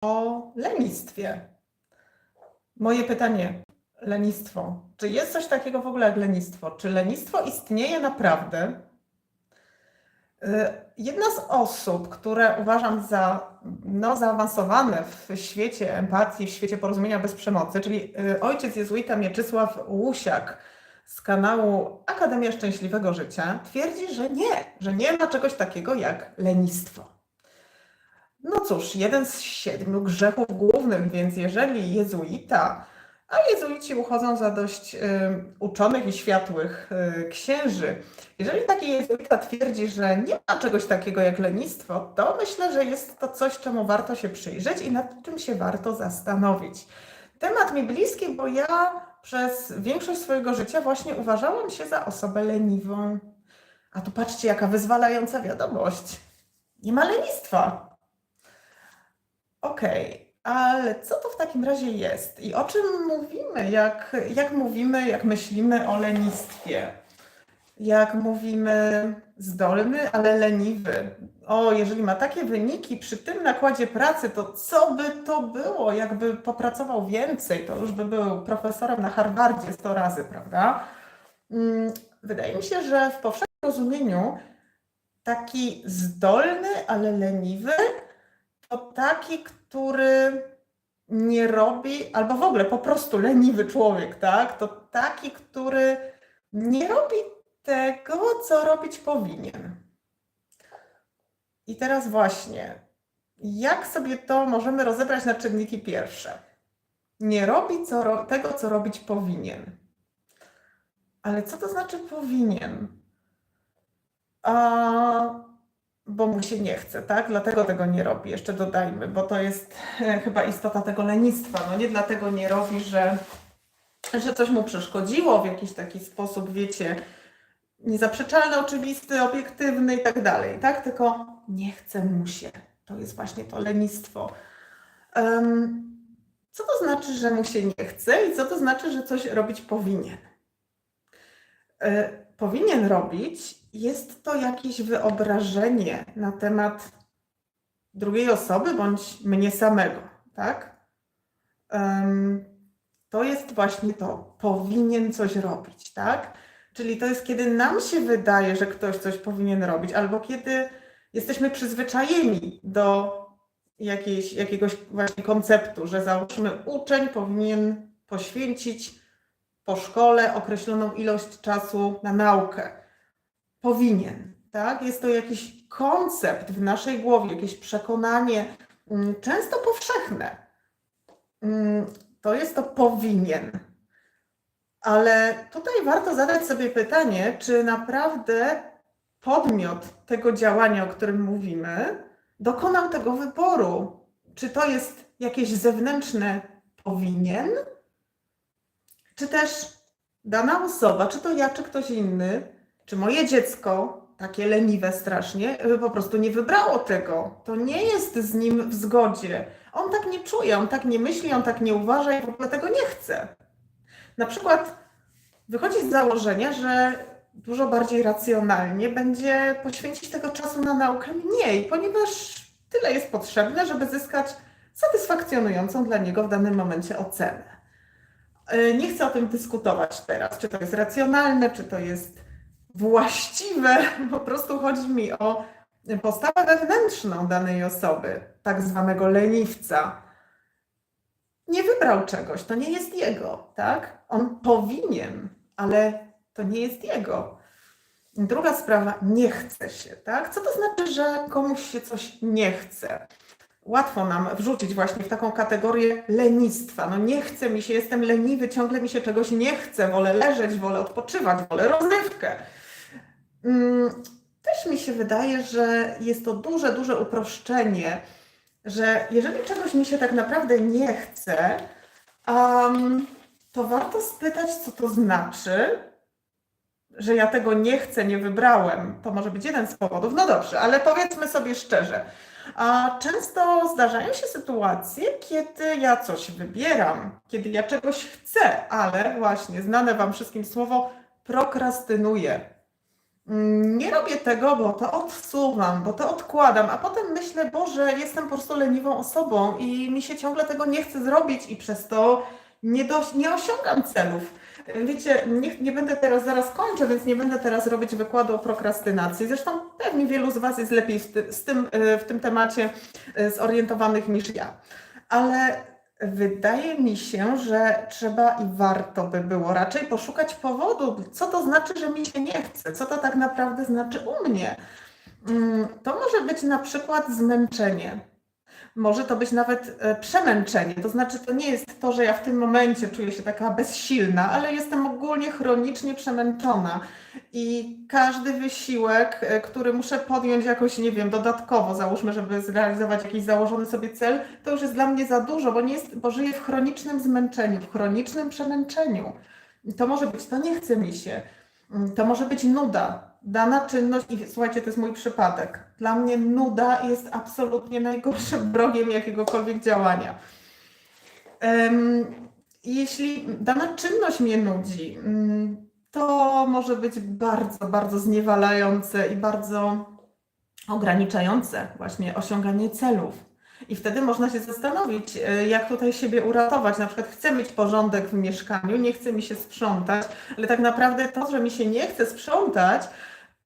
o lenistwie. Moje pytanie, lenistwo. Czy jest coś takiego w ogóle jak lenistwo? Czy lenistwo istnieje naprawdę? Y, Jedna z osób, które uważam za no, zaawansowane w świecie empatii, w świecie porozumienia bez przemocy, czyli y, ojciec jezuita Mieczysław Łusiak z kanału Akademia Szczęśliwego Życia, twierdzi, że nie, że nie ma czegoś takiego jak lenistwo. No cóż, jeden z siedmiu grzechów głównych, więc jeżeli jezuita, a jezuici uchodzą za dość y, uczonych i światłych y, księży, jeżeli taki jezuita twierdzi, że nie ma czegoś takiego jak lenistwo, to myślę, że jest to coś, czemu warto się przyjrzeć i nad czym się warto zastanowić. Temat mi bliski, bo ja przez większość swojego życia właśnie uważałam się za osobę leniwą. A tu patrzcie, jaka wyzwalająca wiadomość. Nie ma lenistwa. Okej, ale co to w takim razie jest i o czym mówimy, jak, jak mówimy, jak myślimy o lenistwie? Jak mówimy zdolny, ale leniwy. O, jeżeli ma takie wyniki przy tym nakładzie pracy, to co by to było? Jakby popracował więcej, to już by był profesorem na Harvardzie 100 razy, prawda? Mm, Wydaje mi się, że w powszechnym rozumieniu taki zdolny, ale leniwy to taki, który nie robi, albo w ogóle po prostu leniwy człowiek, tak? To taki, który nie robi tego, co robić powinien. I teraz właśnie, jak sobie to możemy rozebrać na czynniki pierwsze? Nie robi co, tego, co robić powinien. Ale co to znaczy powinien? A, bo mu się nie chce, tak? Dlatego tego nie robi. Jeszcze dodajmy, bo to jest e, chyba istota tego lenistwa. No nie dlatego nie robi, że, że coś mu przeszkodziło w jakiś taki sposób, wiecie, niezaprzeczalny, oczywisty, obiektywny i tak dalej, tak? Tylko nie chce mu się. To jest właśnie to lenistwo. Em, co to znaczy, że mu się nie chce i co to znaczy, że coś robić powinien? E, powinien robić, jest to jakieś wyobrażenie na temat drugiej osoby bądź mnie samego, tak? To jest właśnie to, powinien coś robić, tak? Czyli to jest, kiedy nam się wydaje, że ktoś coś powinien robić, albo kiedy jesteśmy przyzwyczajeni do jakiejś, jakiegoś właśnie konceptu, że załóżmy uczeń powinien poświęcić po szkole określoną ilość czasu na naukę. Powinien, tak? Jest to jakiś koncept w naszej głowie, jakieś przekonanie, mm, często powszechne. Mm, To jest to powinien. Ale tutaj warto zadać sobie pytanie, czy naprawdę podmiot tego działania, o którym mówimy, dokonał tego wyboru? Czy to jest jakieś zewnętrzne powinien? Czy też dana osoba, czy to ja, czy ktoś inny, czy moje dziecko, takie leniwe strasznie, po prostu nie wybrało tego. To nie jest z nim w zgodzie. On tak nie czuje, on tak nie myśli, on tak nie uważa i w ogóle tego nie chce. Na przykład wychodzi z założenia, że dużo bardziej racjonalnie będzie poświęcić tego czasu na naukę mniej, ponieważ tyle jest potrzebne, żeby zyskać satysfakcjonującą dla niego w danym momencie ocenę. E, Nie chcę o tym dyskutować teraz, czy to jest racjonalne, czy to jest właściwe. Po prostu chodzi mi o postawę wewnętrzną danej osoby, tak zwanego leniwca. Nie wybrał czegoś, to nie jest jego, tak? On powinien, ale to nie jest jego. Druga sprawa, nie chce się, tak? Co to znaczy, że komuś się coś nie chce? Łatwo nam wrzucić właśnie w taką kategorię lenistwa. No nie chce mi się, jestem leniwy, ciągle mi się czegoś nie chce, wolę leżeć, wolę odpoczywać, wolę rozrywkę. Mm, Też mi się wydaje, że jest to duże, duże uproszczenie, że jeżeli czegoś mi się tak naprawdę nie chce, um, to warto spytać, co to znaczy, że ja tego nie chcę, nie wybrałem. To może być jeden z powodów. No dobrze, ale powiedzmy sobie szczerze. A często zdarzają się sytuacje, kiedy ja coś wybieram, kiedy ja czegoś chcę, ale właśnie znane Wam wszystkim słowo prokrastynuję. Mm, Nie robię tego, bo to odsuwam, bo to odkładam, a potem myślę, Boże, jestem po prostu leniwą osobą i mi się ciągle tego nie chce zrobić i przez to nie, dos- nie osiągam celów. Wiecie, nie, nie będę teraz, zaraz kończę, więc nie będę teraz robić wykładu o prokrastynacji. Zresztą pewnie wielu z Was jest lepiej w, ty, z tym, y, w tym temacie y, zorientowanych niż ja. Ale wydaje mi się, że trzeba i warto by było raczej poszukać powodu, co to znaczy, że mi się nie chce, co to tak naprawdę znaczy u mnie. Mm, To może być na przykład zmęczenie. Może to być nawet e, przemęczenie. To znaczy, to nie jest to, że ja w tym momencie czuję się taka bezsilna, ale jestem ogólnie chronicznie przemęczona. I każdy wysiłek, e, który muszę podjąć jakoś, nie wiem, dodatkowo, załóżmy, żeby zrealizować jakiś założony sobie cel, to już jest dla mnie za dużo, bo, nie jest, bo żyję w chronicznym zmęczeniu, w chronicznym przemęczeniu. To może być, to nie chce mi się. Mm, To może być nuda. Dana czynność, i słuchajcie, to jest mój przypadek. Dla mnie nuda jest absolutnie najgorszym wrogiem jakiegokolwiek działania. Jeśli dana czynność mnie nudzi, mm, to może być bardzo, bardzo zniewalające i bardzo ograniczające właśnie osiąganie celów. I wtedy można się zastanowić, e, jak tutaj siebie uratować. Na przykład chcę mieć porządek w mieszkaniu, nie chce mi się sprzątać, ale tak naprawdę to, że mi się nie chce sprzątać,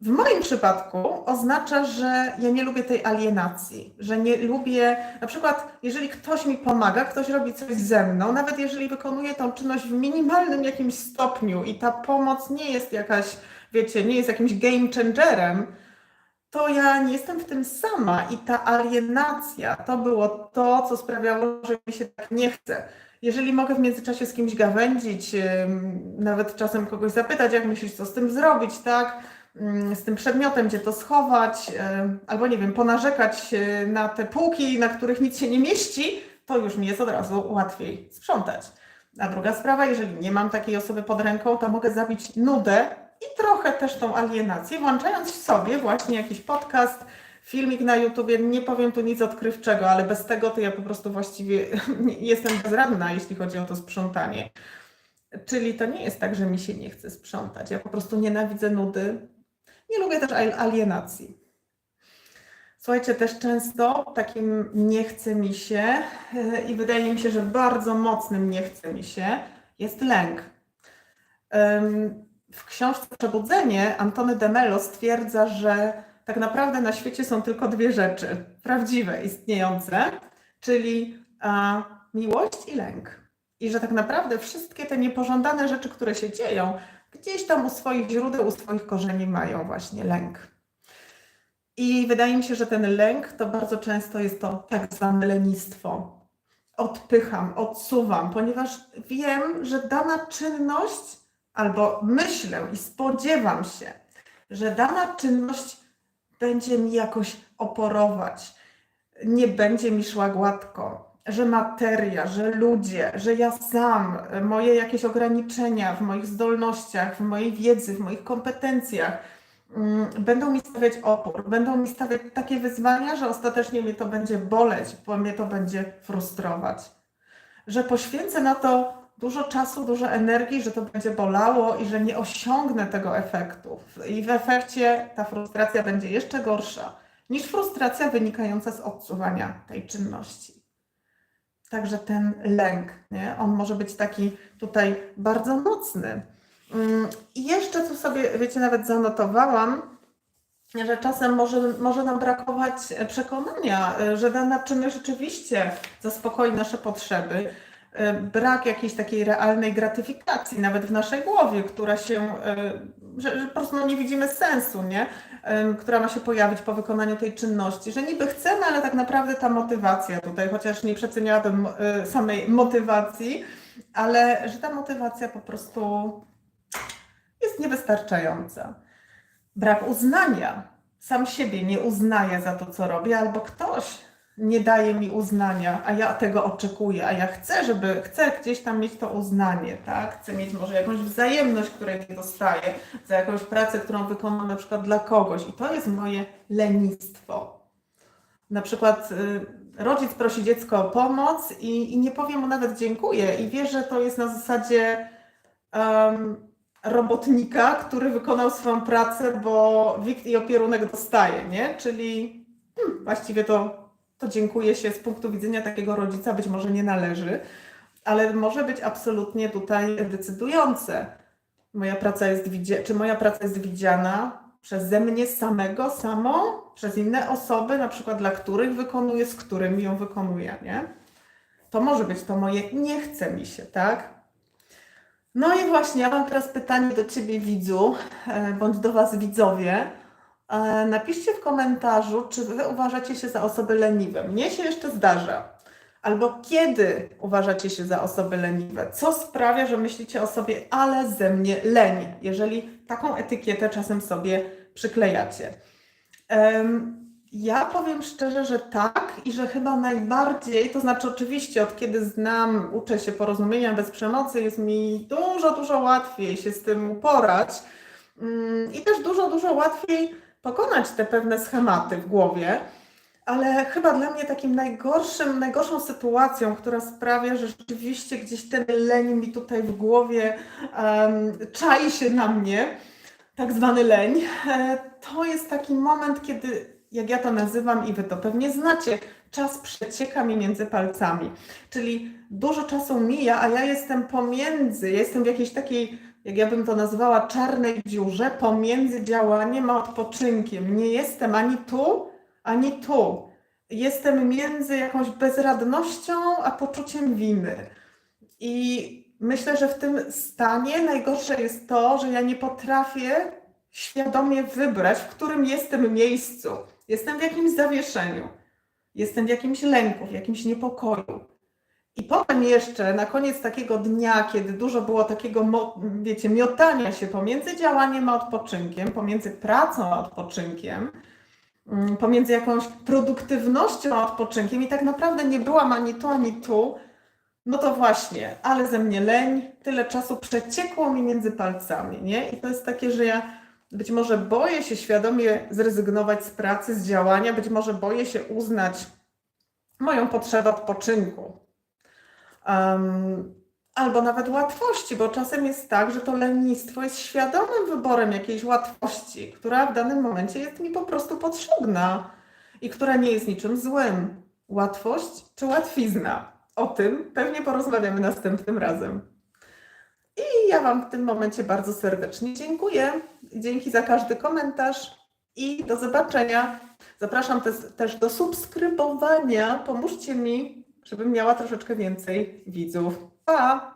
w moim przypadku oznacza, że ja nie lubię tej alienacji, że nie lubię, na przykład, jeżeli ktoś mi pomaga, ktoś robi coś ze mną, nawet jeżeli wykonuje tą czynność w minimalnym jakimś stopniu i ta pomoc nie jest jakaś, wiecie, nie jest jakimś game changerem, to ja nie jestem w tym sama i ta alienacja to było to, co sprawiało, że mi się tak nie chce. Jeżeli mogę w międzyczasie z kimś gawędzić, nawet czasem kogoś zapytać, jak myślisz, co z tym zrobić, tak? Ym, Z tym przedmiotem, gdzie to schować, ym, albo nie wiem, ponarzekać y, na te półki, na których nic się nie mieści, to już mi jest od razu łatwiej sprzątać. A druga sprawa, jeżeli nie mam takiej osoby pod ręką, to mogę zabić nudę i trochę też tą alienację, włączając w sobie właśnie jakiś podcast, filmik na YouTubie. Nie powiem tu nic odkrywczego, ale bez tego to ja po prostu właściwie jestem bezradna, jeśli chodzi o to sprzątanie. Czyli to nie jest tak, że mi się nie chce sprzątać. Ja po prostu nienawidzę nudy. Nie lubię też al- alienacji. Słuchajcie, też często takim nie chce mi się e, i wydaje mi się, że bardzo mocnym nie chce mi się jest lęk. W książce Przebudzenie Antony de Mello stwierdza, że tak naprawdę na świecie są tylko dwie rzeczy prawdziwe, istniejące, czyli a, miłość i lęk. I że tak naprawdę wszystkie te niepożądane rzeczy, które się dzieją, gdzieś tam u swoich źródeł, u swoich korzeni mają właśnie lęk. I wydaje mi się, że ten lęk to bardzo często jest to tak zwane lenistwo. Odpycham, odsuwam, ponieważ wiem, że dana czynność, albo myślę i spodziewam się, że dana czynność będzie mi jakoś oporować, nie będzie mi szła gładko, że materia, że ludzie, że ja sam, moje jakieś ograniczenia w moich zdolnościach, w mojej wiedzy, w moich kompetencjach mm, będą mi stawiać opór, będą mi stawiać takie wyzwania, że ostatecznie mnie to będzie boleć, bo mnie to będzie frustrować. Że poświęcę na to dużo czasu, dużo energii, że to będzie bolało i że nie osiągnę tego efektu. I w efekcie ta frustracja będzie jeszcze gorsza niż frustracja wynikająca z odsuwania tej czynności. Także ten lęk, nie? on może być taki tutaj bardzo mocny. Mm, I jeszcze tu sobie, wiecie, nawet zanotowałam, że czasem może, może nam brakować przekonania, że dana czynność rzeczywiście zaspokoi nasze potrzeby. E, Brak jakiejś takiej realnej gratyfikacji, nawet w naszej głowie, która się, e, że, że po prostu no nie widzimy sensu, nie? Która ma się pojawić po wykonaniu tej czynności, że niby chcemy, ale tak naprawdę ta motywacja tutaj, chociaż nie przeceniałabym e, samej motywacji, ale że ta motywacja po prostu jest niewystarczająca. Brak uznania. Sam siebie nie uznaję za to, co robię, albo ktoś nie daje mi uznania, a ja tego oczekuję, a ja chcę, żeby, chcę gdzieś tam mieć to uznanie, tak? Chcę mieć może jakąś wzajemność, której dostaję, za jakąś pracę, którą wykonam na przykład dla kogoś i to jest moje lenistwo. Na przykład y, rodzic prosi dziecko o pomoc i, i nie powie mu nawet dziękuję i wie, że to jest na zasadzie em, robotnika, który wykonał swoją pracę, bo wikt i opierunek dostaje, nie? Czyli hmm, właściwie to, to dziękuję się z punktu widzenia takiego rodzica być może nie należy, ale może być absolutnie tutaj decydujące. Moja praca jest czy moja praca jest widziana przeze mnie samego, samą, przez inne osoby, na przykład dla których wykonuję, z którymi ją wykonuję, nie? To może być to moje nie chce mi się, tak? No i właśnie, ja mam teraz pytanie do Ciebie, widzu, e, bądź do Was, widzowie. E, Napiszcie w komentarzu, czy Wy uważacie się za osoby leniwe. Mnie się jeszcze zdarza. Albo kiedy uważacie się za osoby leniwe? Co sprawia, że myślicie o sobie, ale ze mnie leń, jeżeli taką etykietę czasem sobie przyklejacie? Em, Ja powiem szczerze, że tak i że chyba najbardziej, to znaczy oczywiście od kiedy znam, uczę się porozumienia bez przemocy, jest mi dużo, dużo łatwiej się z tym uporać Mm, i też dużo, dużo łatwiej pokonać te pewne schematy w głowie. Ale chyba dla mnie takim najgorszym, najgorszą sytuacją, która sprawia, że rzeczywiście gdzieś ten leń mi tutaj w głowie em, czai się na mnie, tak zwany leń, e, to jest taki moment, kiedy, jak ja to nazywam i wy to pewnie znacie, czas przecieka mi między palcami. Czyli dużo czasu mija, a ja jestem pomiędzy, jestem w jakiejś takiej, jak ja bym to nazwała, czarnej dziurze, pomiędzy działaniem a odpoczynkiem. Nie jestem ani tu, ani tu. Jestem między jakąś bezradnością a poczuciem winy. I myślę, że w tym stanie najgorsze jest to, że ja nie potrafię świadomie wybrać, w którym jestem miejscu. Jestem w jakimś zawieszeniu, jestem w jakimś lęku, w jakimś niepokoju. I potem jeszcze na koniec takiego dnia, kiedy dużo było takiego, wiecie, miotania się pomiędzy działaniem a odpoczynkiem, pomiędzy pracą a odpoczynkiem, mm, pomiędzy jakąś produktywnością a odpoczynkiem i tak naprawdę nie byłam ani tu, ani tu, no to właśnie, ale ze mnie leń, tyle czasu przeciekło mi między palcami, nie? I to jest takie, że ja być może boję się świadomie zrezygnować z pracy, z działania, być może boję się uznać moją potrzebę odpoczynku. Em, albo nawet łatwości, bo czasem jest tak, że to lenistwo jest świadomym wyborem jakiejś łatwości, która w danym momencie jest mi po prostu potrzebna i która nie jest niczym złym. Łatwość czy łatwizna? O tym pewnie porozmawiamy następnym razem. I ja Wam w tym momencie bardzo serdecznie dziękuję. Dzięki za każdy komentarz i do zobaczenia. Zapraszam też, do subskrybowania. Pomóżcie mi, żebym miała troszeczkę więcej widzów. Pa!